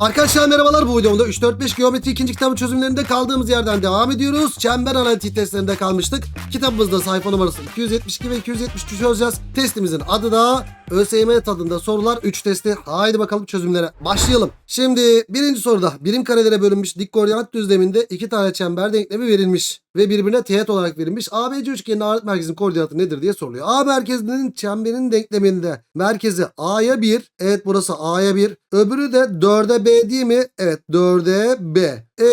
Arkadaşlar merhabalar bu videomda 3-4-5 geometri ikinci kitabın çözümlerinde kaldığımız yerden devam ediyoruz. Çember analitik testlerinde kalmıştık. Kitabımızda sayfa numarası 272 ve 273 çözeceğiz. Testimizin adı da ÖSYM tadında sorular 3 testi. Haydi bakalım çözümlere başlayalım. Şimdi birinci soruda birim karelere bölünmüş dik koordinat düzleminde iki tane çember denklemi verilmiş ve birbirine teğet olarak verilmiş. ABC üçgenin ağırlık merkezinin koordinatı nedir diye soruluyor. A merkezinin çemberin denkleminde merkezi A'ya 1. Evet burası A'ya 1. Öbürü de 4'e B değil mi? Evet 4'e B. E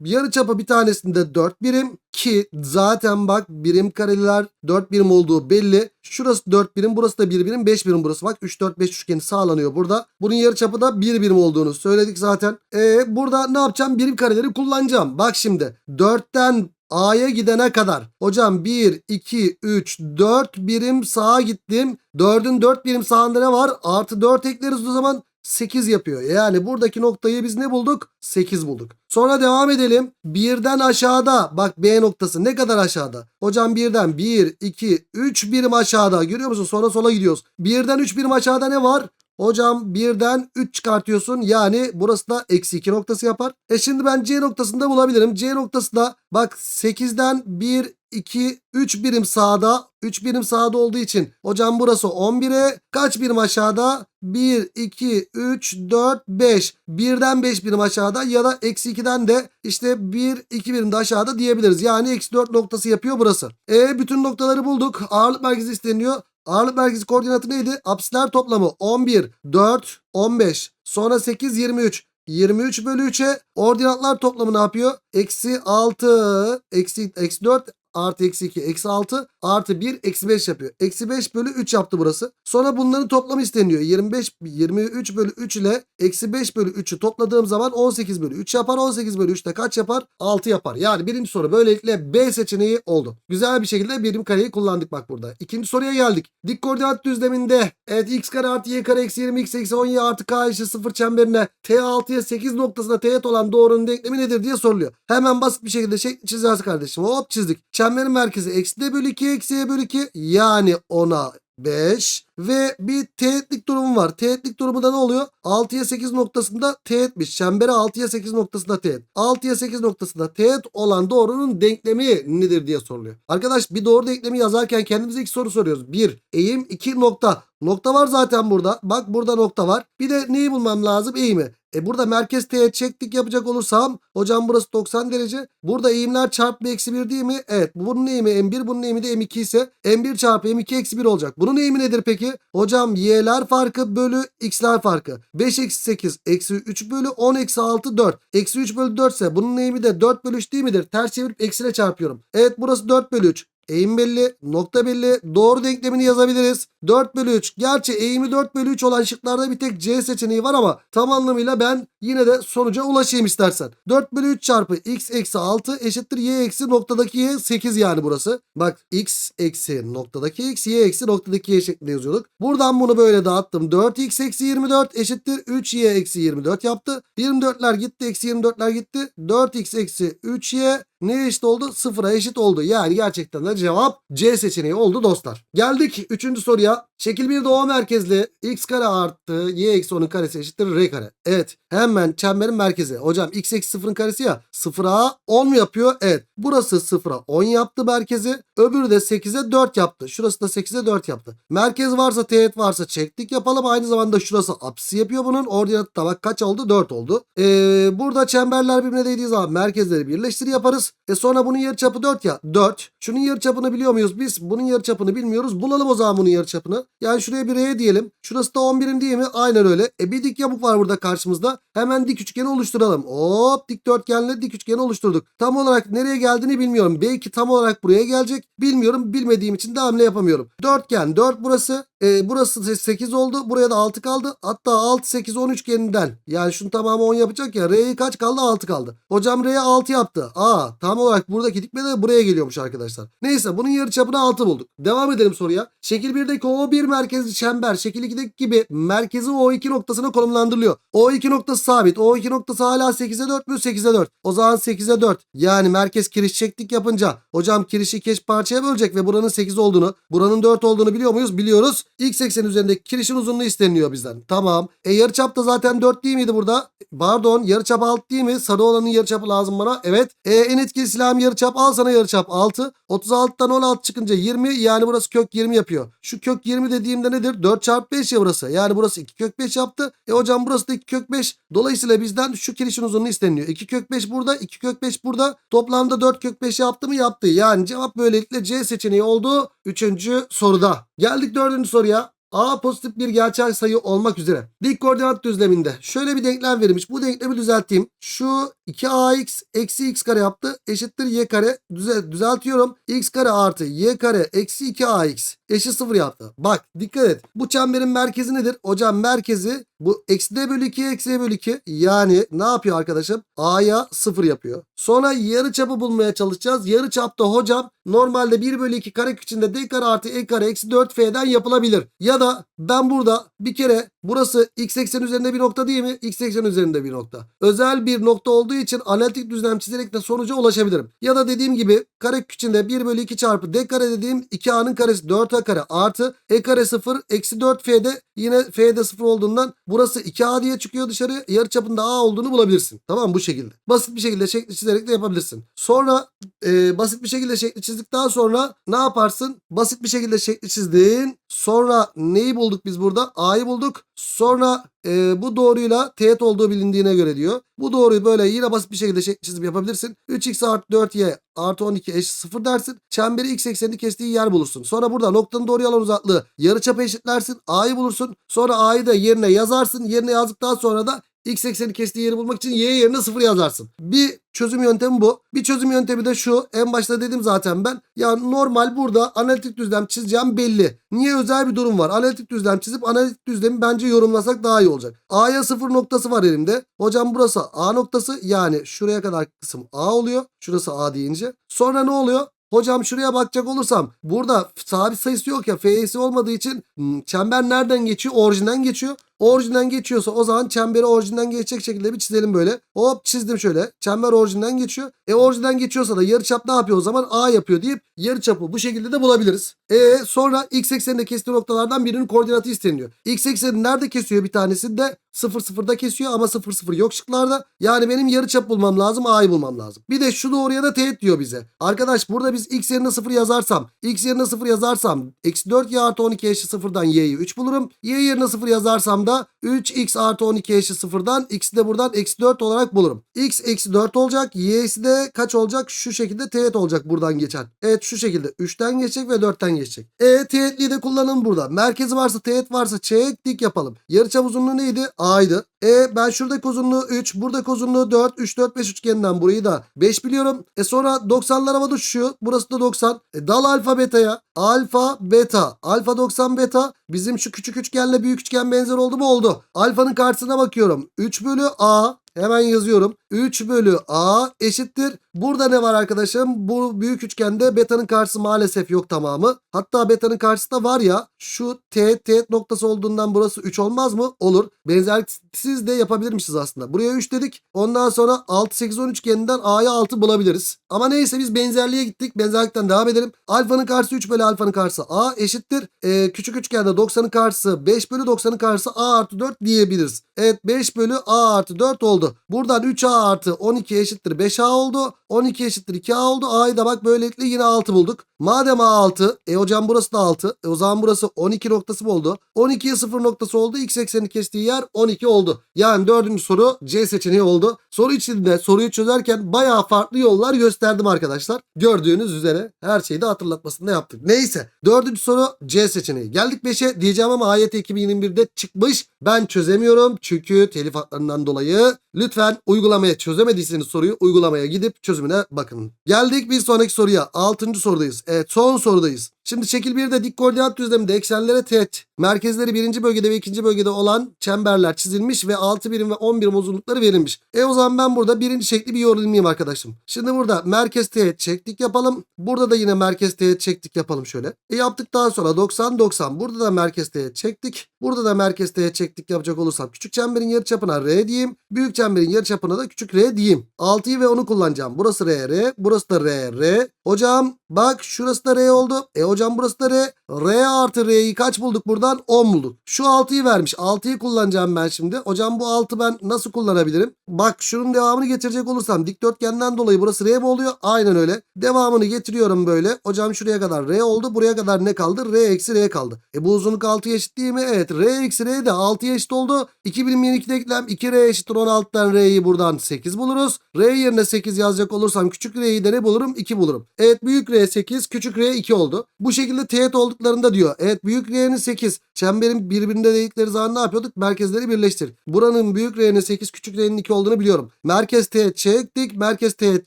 yarı çapı bir tanesinde 4 birim ki zaten bak birim kareler 4 birim olduğu belli. Şurası 4 birim burası da 1 birim 5 birim burası. Bak 3 4 5 üçgeni sağlanıyor burada. Bunun yarı çapı da 1 birim olduğunu söyledik zaten. E burada ne yapacağım? Birim kareleri kullanacağım. Bak şimdi 4'ten A'ya gidene kadar. Hocam 1, 2, 3, 4 birim sağa gittim. 4'ün 4 birim sağında ne var? Artı 4 ekleriz o zaman 8 yapıyor. Yani buradaki noktayı biz ne bulduk? 8 bulduk. Sonra devam edelim. Birden aşağıda. Bak B noktası ne kadar aşağıda? Hocam birden 1, 2, 3 birim aşağıda. Görüyor musun? Sonra sola gidiyoruz. Birden 3 birim aşağıda ne var? Hocam birden 3 çıkartıyorsun. Yani burası da eksi 2 noktası yapar. E şimdi ben C noktasında bulabilirim. C noktası da bak 8'den 1, 2, 3 birim sağda. 3 birim sağda olduğu için hocam burası 11'e kaç birim aşağıda? 1, 2, 3, 4, 5. Birden 5 birim aşağıda ya da eksi 2'den de işte 1, 2 birim de aşağıda diyebiliriz. Yani eksi 4 noktası yapıyor burası. E bütün noktaları bulduk. Ağırlık merkezi isteniyor. Ağırlık merkezi koordinatı neydi? Apsisler toplamı 11, 4, 15. Sonra 8, 23. 23 bölü 3'e ordinatlar toplamı ne yapıyor? Eksi 6, eksi, eksi 4 artı eksi 2 eksi 6 artı 1 eksi 5 yapıyor. Eksi 5 bölü 3 yaptı burası. Sonra bunların toplamı isteniyor. 25 23 bölü 3 ile eksi 5 bölü 3'ü topladığım zaman 18 bölü 3 yapar. 18 bölü 3 de kaç yapar? 6 yapar. Yani birinci soru böylelikle B seçeneği oldu. Güzel bir şekilde birim kareyi kullandık bak burada. İkinci soruya geldik. Dik koordinat düzleminde evet x kare artı y kare eksi 20 x eksi 10 y artı k eşit 0 çemberine T6'ya 8 noktasına teğet olan doğrunun denklemi nedir diye soruluyor. Hemen basit bir şekilde şekli çizeceğiz kardeşim. Hop çizdik. Çemberin merkezi eksi d bölü 2 eksi y bölü 2 yani 10'a 5 ve bir teğetlik durumu var. Teğetlik durumunda ne oluyor? 6'ya 8 noktasında teğetmiş. Çembere 6'ya 8 noktasında teğet. 6'ya 8 noktasında teğet olan doğrunun denklemi nedir diye soruluyor. Arkadaş bir doğru denklemi yazarken kendimize iki soru soruyoruz. 1. Eğim 2 nokta. Nokta var zaten burada. Bak burada nokta var. Bir de neyi bulmam lazım? Eğimi. E burada merkez teğet çektik yapacak olursam hocam burası 90 derece. Burada eğimler çarpı eksi 1 değil mi? Evet bunun eğimi M1 bunun eğimi de M2 ise M1 çarpı M2 eksi 1 olacak. Bunun eğimi nedir peki? Hocam y'ler farkı bölü x'ler farkı. 5 eksi 8 eksi 3 bölü 10 eksi 6 4. Eksi 3 bölü 4 ise bunun eğimi de 4 bölü 3 değil midir? Ters çevirip eksiyle çarpıyorum. Evet burası 4 bölü 3. Eğim belli, nokta belli. Doğru denklemini yazabiliriz. 4 bölü 3. Gerçi eğimi 4 bölü 3 olan şıklarda bir tek C seçeneği var ama tam anlamıyla ben yine de sonuca ulaşayım istersen. 4 bölü 3 çarpı x eksi 6 eşittir y eksi noktadaki y 8 yani burası. Bak x eksi noktadaki x y eksi noktadaki y şeklinde yazıyorduk. Buradan bunu böyle dağıttım. 4x eksi 24 eşittir 3y eksi 24 yaptı. 24'ler gitti eksi 24'ler gitti. 4x eksi 3y ne eşit oldu? Sıfıra eşit oldu. Yani gerçekten de cevap C seçeneği oldu dostlar. Geldik 3. soruya. Şekil 1'de O merkezli x kare artı y eksi 10'un karesi eşittir r kare. Evet hemen çemberin merkezi. Hocam x eksi 0'ın karesi ya 0'a 10 mu yapıyor? Evet. Burası 0'a 10 yaptı merkezi. Öbürü de 8'e 4 yaptı. Şurası da 8'e 4 yaptı. Merkez varsa teğet varsa çektik yapalım. Aynı zamanda şurası apsisi yapıyor bunun. Ordinatı da bak kaç oldu? 4 oldu. Ee, burada çemberler birbirine değdiği zaman merkezleri birleştir yaparız. E sonra bunun yarıçapı 4 ya. 4. Şunun yarıçapını biliyor muyuz biz? Bunun yarıçapını bilmiyoruz. Bulalım o zaman bunun yarıçapını. Yani şuraya bir R diyelim. Şurası da 11'im değil mi? Aynen öyle. E bir dik yamuk var burada karşımızda. Hemen dik üçgeni oluşturalım. Hop dikdörtgenle dik üçgeni oluşturduk. Tam olarak nereye geldiğini bilmiyorum. Belki tam olarak buraya gelecek. Bilmiyorum. Bilmediğim için de hamle yapamıyorum. Dörtgen 4 burası. E, burası 8 oldu. Buraya da 6 kaldı. Hatta 6, 8, 10 üçgeninden. Yani şunun tamamı 10 yapacak ya. R'ye kaç kaldı? 6 kaldı. Hocam R'ye 6 yaptı. Aa tam olarak buradaki dikme de buraya geliyormuş arkadaşlar. Neyse bunun yarıçapını 6 bulduk. Devam edelim soruya. Şekil 1'deki O1 merkezli çember şekil 2'deki gibi merkezi O2 noktasına konumlandırılıyor. O2 noktası sabit. O2 noktası hala 8'e 4 mü? 8'e 4. O zaman 8'e 4. Yani merkez kiriş çektik yapınca hocam kirişi iki eş parçaya bölecek ve buranın 8 olduğunu, buranın 4 olduğunu biliyor muyuz? Biliyoruz. X eksen üzerindeki kirişin uzunluğu isteniyor bizden. Tamam. E yarıçap da zaten 4 değil miydi burada? Pardon yarıçap 6 değil mi? Sarı olanın yarıçapı lazım bana. Evet. E, en etkili silahım yarıçap. Al sana yarıçap 6. 36'dan 16 çıkınca 20 yani burası kök 20 yapıyor. Şu kök 20 dediğimde nedir? 4 çarpı 5 ya burası. Yani burası 2 kök 5 yaptı. E hocam burası da 2 kök 5. Dolayısıyla bizden şu kirişin uzunluğu isteniyor. 2 kök 5 burada 2 kök 5 burada. Toplamda 4 kök 5 yaptı mı? Yaptı. Yani cevap böylelikle C seçeneği oldu. Üçüncü soruda. Geldik dördüncü soruya. A pozitif bir gerçel sayı olmak üzere. Dik koordinat düzleminde şöyle bir denklem verilmiş. Bu denklemi düzelteyim. Şu 2ax eksi x kare yaptı. Eşittir y kare. Düze- düzeltiyorum. x kare artı y kare eksi 2ax eşit 0 yaptı. Bak dikkat et. Bu çemberin merkezi nedir? Hocam merkezi bu eksi d bölü 2 eksi d bölü 2. Yani ne yapıyor arkadaşım? A'ya 0 yapıyor. Sonra yarı çapı bulmaya çalışacağız. Yarı çapta hocam normalde 1 bölü 2 kare içinde d kare artı e kare eksi 4f'den yapılabilir. Ya da ben burada bir kere burası x eksen üzerinde bir nokta değil mi? X eksen üzerinde bir nokta. Özel bir nokta olduğu için analitik düzlem çizerek de sonuca ulaşabilirim. Ya da dediğim gibi kare içinde 1 bölü 2 çarpı d kare dediğim 2a'nın karesi 4a kare artı e kare 0 eksi 4f'de yine f'de 0 olduğundan burası 2a diye çıkıyor dışarı. Yarı çapında a olduğunu bulabilirsin. Tamam bu şekilde. Basit bir şekilde şekli çizerek de yapabilirsin. Sonra e, basit bir şekilde şekli çizdikten sonra ne yaparsın? Basit bir şekilde şekli çizdin. Sonra neyi bulduk biz burada? A'yı bulduk. Sonra e, bu doğruyla teğet olduğu bilindiğine göre diyor. Bu doğruyu böyle yine basit bir şekilde şekli çizim yapabilirsin. 3x artı 4y artı 12 eşit 0 dersin. Çemberi x eksenini kestiği yer bulursun. Sonra burada noktanın doğru alan uzaklığı yarıçapı eşitlersin. A'yı bulursun. Sonra A'yı da yerine yazarsın. Yerine yazdıktan sonra da x ekseni kestiği yeri bulmak için y yerine 0 yazarsın. Bir çözüm yöntemi bu. Bir çözüm yöntemi de şu. En başta dedim zaten ben. Ya normal burada analitik düzlem çizeceğim belli. Niye özel bir durum var? Analitik düzlem çizip analitik düzlemi bence yorumlasak daha iyi olacak. A'ya 0 noktası var elimde. Hocam burası A noktası yani şuraya kadar kısım A oluyor. Şurası A deyince. Sonra ne oluyor? Hocam şuraya bakacak olursam burada sabit sayısı yok ya F'si olmadığı için hmm, çember nereden geçiyor? Orijinden geçiyor. Orijinden geçiyorsa o zaman çemberi orijinden geçecek şekilde bir çizelim böyle. Hop çizdim şöyle. Çember orijinden geçiyor. E orijinden geçiyorsa da yarıçap ne yapıyor o zaman? A yapıyor deyip yarıçapı bu şekilde de bulabiliriz. E sonra x ekseninde kestiği noktalardan birinin koordinatı isteniyor. X ekseni nerede kesiyor bir tanesi de 0 0'da kesiyor ama 0 0 yok şıklarda. Yani benim yarıçap bulmam lazım A'yı bulmam lazım. Bir de şu doğruya da teğet diyor bize. Arkadaş burada biz x yerine 0 yazarsam x yerine 0 yazarsam eksi 4 y artı 12 eşit 0'dan y'yi 3 bulurum. Y yerine 0 yazarsam da 3x artı 12 eşit 0'dan x'i de buradan eksi 4 olarak bulurum. x eksi 4 olacak. Y'si de kaç olacak? Şu şekilde teğet olacak buradan geçen. Evet şu şekilde 3'ten geçecek ve 4'ten geçecek. E teğetliği de kullanalım burada. Merkezi varsa teğet varsa çek dik yapalım. Yarıçap uzunluğu neydi? A'ydı. E ben şuradaki uzunluğu 3, buradaki uzunluğu 4, 3, 4, 5 üçgeninden burayı da 5 biliyorum. E sonra 90'lar havada uçuşuyor. Burası da 90. E dal alfa beta'ya. Alfa beta. Alfa 90 beta. Bizim şu küçük üçgenle büyük üçgen benzer oldu mu? Oldu. Alfanın karşısına bakıyorum. 3 bölü A. Hemen yazıyorum. 3 bölü A eşittir. Burada ne var arkadaşım? Bu büyük üçgende beta'nın karşısı maalesef yok tamamı. Hatta beta'nın karşısı da var ya şu teğet teğet noktası olduğundan burası 3 olmaz mı? Olur. Benzersiz de yapabilirmişiz aslında. Buraya 3 dedik. Ondan sonra 6 8 10 üçgeninden A'ya 6 bulabiliriz. Ama neyse biz benzerliğe gittik. Benzerlikten devam edelim. Alfanın karşısı 3 bölü alfanın karşısı A eşittir. Ee, küçük üçgende 90'ın karşısı 5 bölü 90'ın karşısı A artı 4 diyebiliriz. Evet 5 bölü A artı 4 oldu. Buradan 3A artı 12 eşittir 5A oldu. 12 eşittir 2A oldu. A'yı da bak böylelikle yine 6 bulduk. Madem A 6 e hocam burası da 6. E o zaman burası 12 noktası mı oldu? 12'ye 0 noktası oldu. X ekseni kestiği yer 12 oldu. Yani dördüncü soru C seçeneği oldu. Soru içinde soruyu çözerken bayağı farklı yollar gösterdim arkadaşlar. Gördüğünüz üzere her şeyi de hatırlatmasını da yaptık. Neyse dördüncü soru C seçeneği. Geldik 5'e diyeceğim ama AYT 2021'de çıkmış. Ben çözemiyorum çünkü telif haklarından dolayı. Lütfen uygulamaya çözemediyseniz soruyu uygulamaya gidip çözümüne bakın. Geldik bir sonraki soruya. Altıncı sorudayız. Evet son sorudayız. Şimdi şekil 1'de dik koordinat düzleminde eksenlere teğet, merkezleri birinci bölgede ve ikinci bölgede olan çemberler çizilmiş ve 6 birim ve 10 birim uzunlukları verilmiş. E o zaman ben burada birinci şekli bir yorumlayayım arkadaşım. Şimdi burada merkez teğet çektik yapalım. Burada da yine merkez teğet çektik yapalım şöyle. E yaptıktan sonra 90 90. Burada da merkez teğet çektik. Burada da merkez teğet çektik yapacak olursam küçük çemberin yarıçapına R diyeyim. Büyük çemberin yarıçapına da küçük R diyeyim. 6'yı ve 10'u kullanacağım. Burası R R. Burası da R R. Hocam bak şurası da R oldu. E hocam burası da R. R artı R'yi kaç bulduk buradan? 10 bulduk. Şu 6'yı vermiş. 6'yı kullanacağım ben şimdi. Hocam bu 6 ben nasıl kullanabilirim? Bak şunun devamını getirecek olursam dikdörtgenden dolayı burası R mi oluyor? Aynen öyle. Devamını getiriyorum böyle. Hocam şuraya kadar R oldu. Buraya kadar ne kaldı? R eksi R kaldı. E bu uzunluk 6'ya eşit değil mi? Evet. R eksi R de 6'ya eşit oldu. 2 birim yeni iki denklem. 2R eşittir 16'dan R'yi buradan 8 buluruz. R yerine 8 yazacak olursam küçük R'yi de ne bulurum? 2 bulurum. Evet büyük R 8, küçük R 2 oldu. Bu şekilde teğet olduklarında diyor. Evet büyük R'nin 8. Çemberin birbirinde değdikleri zaman ne yapıyorduk? Merkezleri birleştir. Buranın büyük R'nin 8, küçük R'nin 2 olduğunu biliyorum. Merkez teğet çektik, merkez teğet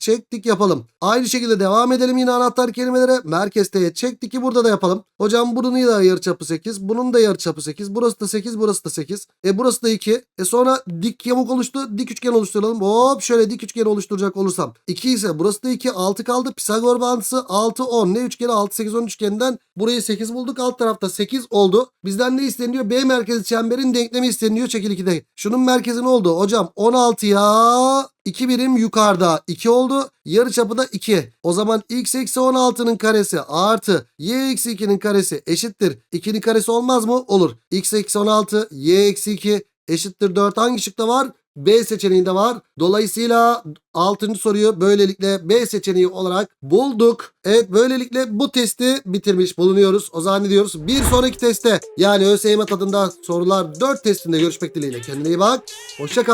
çektik yapalım. Aynı şekilde devam edelim yine anahtar kelimelere. Merkez teğet çektik ki burada da yapalım. Hocam bunun da yarıçapı 8, bunun da yarıçapı 8. Burası da 8, burası da 8. E burası da 2. E sonra dik yamuk oluştu. Dik üçgen oluşturalım. Hop şöyle dik üçgen oluşturacak olursam. 2 ise burası da 2. 6 kaldı. Pisagor bağıntısı 6 10. Ne üçgeni? 6 8 10 üçgeninden burayı 8 bulduk. Alt tarafta 8 oldu. Bizden ne isteniyor? B merkezi çemberin denklemi isteniyor. Şekil 2'de. Şunun merkezi ne oldu? Hocam 16'ya 2 birim yukarıda 2 oldu. Yarı çapı da 2. O zaman x eksi 16'nın karesi artı y eksi 2'nin karesi eşittir. 2'nin karesi olmaz mı? Olur. x eksi 16 y eksi 2 eşittir 4. Hangi şıkta var? B seçeneğinde var. Dolayısıyla 6. soruyu böylelikle B seçeneği olarak bulduk. Evet böylelikle bu testi bitirmiş bulunuyoruz. O zaman diyoruz? Bir sonraki teste yani ÖSYM tadında sorular 4 testinde görüşmek dileğiyle. Kendine iyi bak. Hoşça